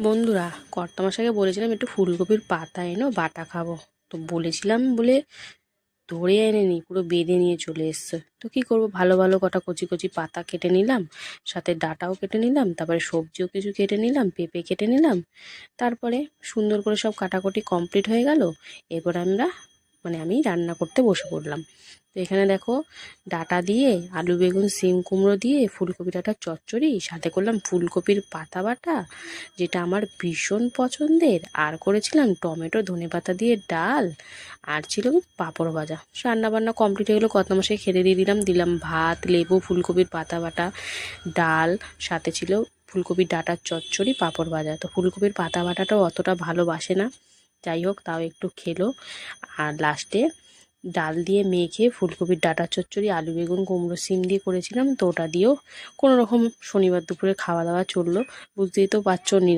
বন্ধুরা কর্তামশাকে বলেছিলাম একটু ফুলকপির পাতা এনো, বাটা খাব। তো বলেছিলাম বলে ধরে এনেনি, পুরো বেঁধে নিয়ে চলে এসছে। তো কি করব, ভালো ভালো কটা কচি কচি পাতা কেটে নিলাম, সাথে ডাটাও কেটে নিলাম, তারপরে সবজিও কিছু কেটে নিলাম, পেঁপে কেটে নিলাম। তারপরে সুন্দর করে সব কাটাকুটি কমপ্লিট হয়ে গেল। এরপর আমরা মানে আমি রান্না করতে বসে পড়লাম। তো এখানে দেখো ডাটা দিয়ে, আলু বেগুন সিম কুমড়ো দিয়ে ফুলকপি ডাঁটার চচ্চড়ি, সাথে করলাম ফুলকপির পাতা বাটা, যেটা আমার ভীষণ পছন্দের। আর করেছিলাম টমেটো, ধনে পাতা দিয়ে ডাল, আর ছিল পাঁপড় ভাজা। রান্না বান্না কমপ্লিট হয়ে গেলো কত মশাই খেতে দিয়ে দিলাম দিলাম ভাত, লেবু, ফুলকপির পাতা বাটা, ডাল, সাথে ছিল ফুলকপির ডাঁটার চচ্চড়ি, পাঁপড় ভাজা। তো ফুলকপির পাতা বাটাটাও অতটা ভালোবাসে না। যাই হোক তাও একটু খেলো। আর লাস্টে ডাল দিয়ে মেখে ফুলকপির ডাটা, চচ্চড়ি, আলু বেগুন, কুমড়ো, সিম দিয়ে করেছিলাম। তো ওটা দিয়েও রকম শনিবার দুপুরে খাওয়া দাওয়া চলল। বুঝতেই তো পারছ